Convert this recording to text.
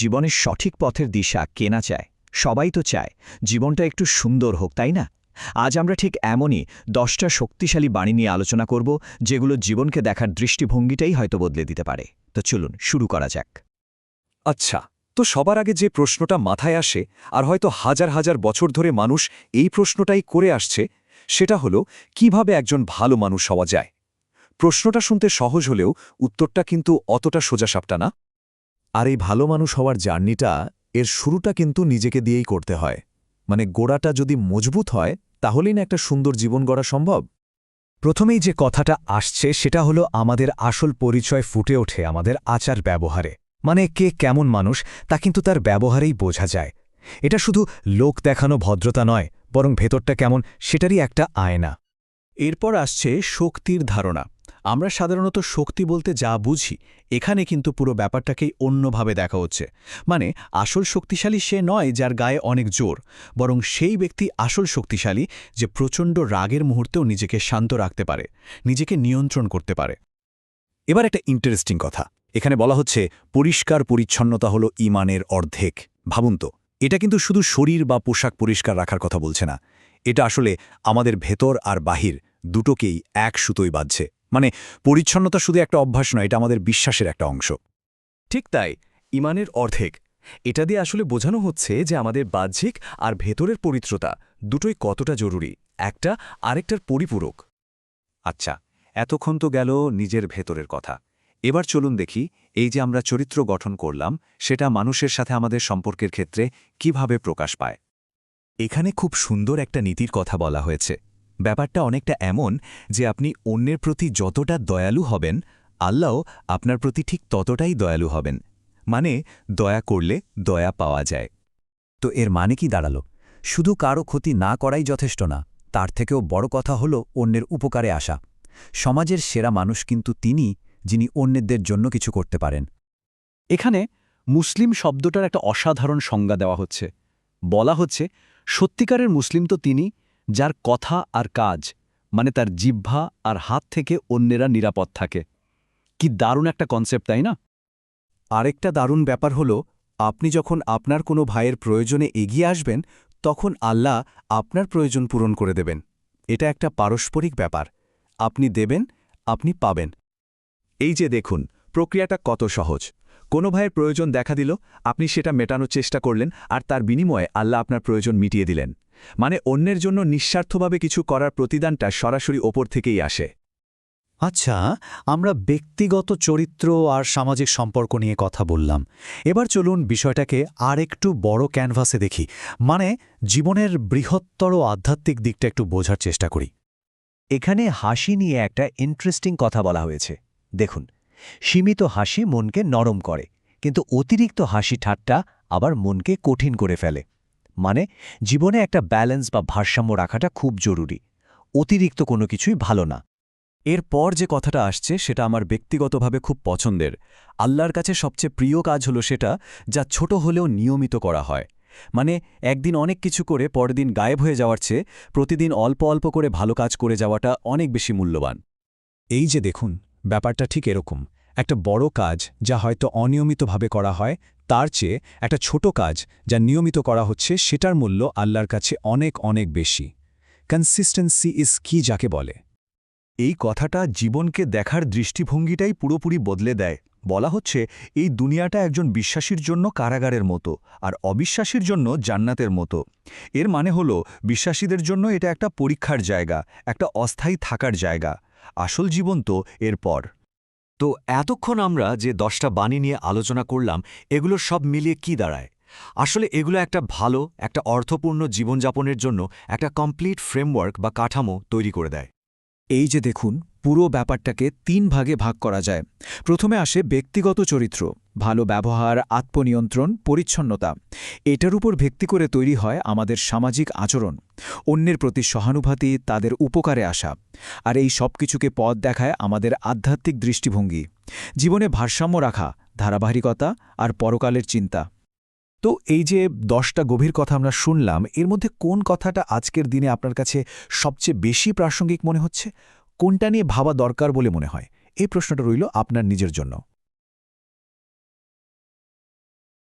জীবনের সঠিক পথের দিশা কেনা চায়। সবাই তো চায়, জীবনটা একটু সুন্দর হোক, তাই না? আজ আমরা ঠিক এমনই দশটা শক্তিশালী বাণী নিয়ে আলোচনা করব, যেগুলো জীবনকে দেখার দৃষ্টিভঙ্গিটাই হয়তো বদলে দিতে পারে। তো চলুন, শুরু করা যাক। আচ্ছা তো সবার আগে যে প্রশ্নটা মাথায় আসে, আর হয়তো হাজার হাজার বছর ধরে মানুষ এই প্রশ্নটাই করে আসছে, সেটা হলো, কীভাবে একজন ভালো মানুষ হওয়া যায়? প্রশ্নটা শুনতে সহজ হলেও উত্তরটা কিন্তু অতটা সোজাসাপটা না। আর এই ভালো মানুষ হওয়ার জার্নিটা এর শুরুটা কিন্তু নিজেকে দিয়েই করতে হয়। মানে গোড়াটা যদি মজবুত হয়, তাহলেই না একটা সুন্দর জীবন গড়া সম্ভব। প্রথমেই যে কথাটা আসছে, সেটা হলো আমাদের আসল পরিচয় ফুটে ওঠে আমাদের আচার ব্যবহারে। মানে কে কেমন মানুষ, তা কিন্তু তার ব্যবহারেই বোঝা যায়। এটা শুধু লোক দেখানো ভদ্রতা নয়, বরং ভেতরটা কেমন, সেটারই একটা আয়না। এরপর আসছে শক্তির ধারণা। আমরা সাধারণত শক্তি বলতে যা বুঝি, এখানে কিন্তু পুরো ব্যাপারটাকেই অন্যভাবে দেখা হচ্ছে। মানে আসল শক্তিশালী সে নয় যার গায়ে অনেক জোর, বরং সেই ব্যক্তি আসল শক্তিশালী যে প্রচণ্ড রাগের মুহূর্তেও নিজেকে শান্ত রাখতে পারে, নিজেকে নিয়ন্ত্রণ করতে পারে। এবার একটা ইন্টারেস্টিং কথা। এখানে বলা হচ্ছে, পরিষ্কার পরিচ্ছন্নতা হলো ইমানের অর্ধেক। ভাবুন তো, এটা কিন্তু শুধু শরীর বা পোশাক পরিষ্কার রাখার কথা বলছে না। এটা আসলে আমাদের ভেতর আর বাহির দুটোকেই এক সুতোই বাঁধছে। মানে পরিচ্ছন্নতা শুধু একটা অভ্যাস নয়, এটা আমাদের বিশ্বাসের একটা অংশ। ঠিক তাই, ইমানের অর্ধেক। এটা দিয়ে আসলে বোঝানো হচ্ছে যে আমাদের বাহ্যিক আর ভেতরের পবিত্রতা দুটোই কতটা জরুরি, একটা আরেকটার পরিপূরক। আচ্ছা এতক্ষণ তো গেল নিজের ভেতরের কথা। এবার চলুন দেখি, এই যে আমরা চরিত্র গঠন করলাম, সেটা মানুষের সাথে আমাদের সম্পর্কের ক্ষেত্রে কীভাবে প্রকাশ পায়। এখানে খুব সুন্দর একটা নীতির কথা বলা হয়েছে। ব্যাপারটা অনেকটা এমন যে আপনি অন্যের প্রতি যতটা দয়ালু হবেন আল্লাহ আপনার প্রতি ঠিক ততটাই দয়ালু হবেন। মানে দয়া করলে দয়া পাওয়া যায়। তো এর মানে কি দাঁড়াল? শুধু কারও ক্ষতি না করাই যথেষ্ট না, তার থেকেও বড় কথা হল অন্যের উপকারে আসা। সমাজের সেরা মানুষ কিন্তু তিনি, যিনি অন্যদের জন্য কিছু করতে পারেন। এখানে মুসলিম শব্দটার একটা অসাধারণ সংজ্ঞা দেওয়া হচ্ছে। বলা হচ্ছে, সত্যিকারের মুসলিম তো তিনি যার কথা আর কাজ মানে তার জিহ্বা আর হাত থেকে অন্যেরা নিরাপদ থাকে। কি দারুণ একটা কনসেপ্ট তাই না? আরেকটা দারুণ ব্যাপার হল, আপনি যখন আপনার কোনো ভাইয়ের প্রয়োজনে এগিয়ে আসবেন, তখন আল্লাহ আপনার প্রয়োজন পূরণ করে দেবেন। এটা একটা পারস্পরিক ব্যাপার। আপনি দেবেন, আপনি পাবেন। এই যে দেখুন, প্রক্রিয়াটা কত সহজ। কোনো ভাইয়ের প্রয়োজন দেখা দিল, আপনি সেটা মেটানোর চেষ্টা করলেন, আর তার বিনিময়ে আল্লাহ আপনার প্রয়োজন মিটিয়ে দিলেন। মানে অন্যের জন্য নিঃস্বার্থভাবে কিছু করার প্রতিদানটা সরাসরি ওপর থেকেই আসে। আচ্ছা আমরা ব্যক্তিগত চরিত্র আর সামাজিক সম্পর্ক নিয়ে কথা বললাম। এবার চলুন বিষয়টাকে আর একটু বড় ক্যানভাসে দেখি। মানে জীবনের বৃহত্তর আধ্যাত্মিক দিকটা একটু বোঝার চেষ্টা করি। এখানে হাসি নিয়ে একটা ইন্টারেস্টিং কথা বলা হয়েছে। দেখুন, সীমিত হাসি মনকে নরম করে, কিন্তু অতিরিক্ত হাসি ঠাট্টা আবার মনকে কঠিন করে ফেলে। মানে জীবনে একটা ব্যালেন্স বা ভারসাম্য রাখাটা খুব জরুরি। অতিরিক্ত কোনো কিছুই ভালো না। এরপর যে কথাটা আসছে, সেটা আমার ব্যক্তিগতভাবে খুব পছন্দের। আল্লাহর কাছে সবচেয়ে প্রিয় কাজ হলো সেটা যা ছোট হলেও নিয়মিত করা হয়। মানে একদিন অনেক কিছু করে পরের দিন গায়েব হয়ে যাওয়ার চেয়ে প্রতিদিন অল্প অল্প করে ভালো কাজ করে যাওয়াটা অনেক বেশি মূল্যবান। এই যে দেখুন, ব্যাপারটা ঠিক এরকম। একটা বড় কাজ যা হয়তো অনিয়মিতভাবে করা হয় তার চেয়ে একটা ছোট কাজ যা নিয়মিত করা হচ্ছে সেটার মূল্য আল্লাহর কাছে অনেক অনেক বেশি। কনসিস্টেন্সি ইজ কি যাকে বলে। এই কথাটা জীবনকে দেখার দৃষ্টিভঙ্গিটাই পুরোপুরি বদলে দেয়। বলা হচ্ছে, এই দুনিয়াটা একজন বিশ্বাসীর জন্য কারাগারের মতো আর অবিশ্বাসীর জন্য জান্নাতের মতো। এর মানে হল, বিশ্বাসীদের জন্য এটা একটা পরীক্ষার জায়গা, একটা অস্থায়ী থাকার জায়গা। আসল জীবন তো এরপর। তো এতক্ষণ আমরা যে দশটা বাণী নিয়ে আলোচনা করলাম, এগুলো সব মিলিয়ে কি দাঁড়ায়? আসলে এগুলো একটা ভালো, একটা অর্থপূর্ণ জীবনযাপনের জন্য একটা কমপ্লিট ফ্রেমওয়ার্ক বা কাঠামো তৈরি করে দেয়। এই যে দেখুন পুরো ব্যাপারটাকে তিন ভাগে ভাগ করা যায়। প্রথমে আসে ব্যক্তিগত চরিত্র, ভালো ব্যবহার, আত্মনিয়ন্ত্রণ, পরিচ্ছন্নতা। এটার উপর ভিত্তি করে তৈরি হয় আমাদের সামাজিক আচরণ। অন্যের প্রতি সহানুভূতি, তাদের উপকারে আসা। আর এই সব কিছুকে পথ দেখায় আমাদের আধ্যাত্মিক দৃষ্টিভঙ্গি। জীবনে ভারসাম্য রাখা, ধারাবাহিকতা আর পরকালের চিন্তা। তো এই যে দশটা গভীর কথা আমরা শুনলাম, এর মধ্যে কোন কথাটা আজকের দিনে আপনার কাছে সবচেয়ে বেশি প্রাসঙ্গিক মনে হচ্ছে? কোনটা নিয়ে ভাবা দরকার বলে মনে হয়? এই প্রশ্নটা রইল আপনার নিজের জন্য।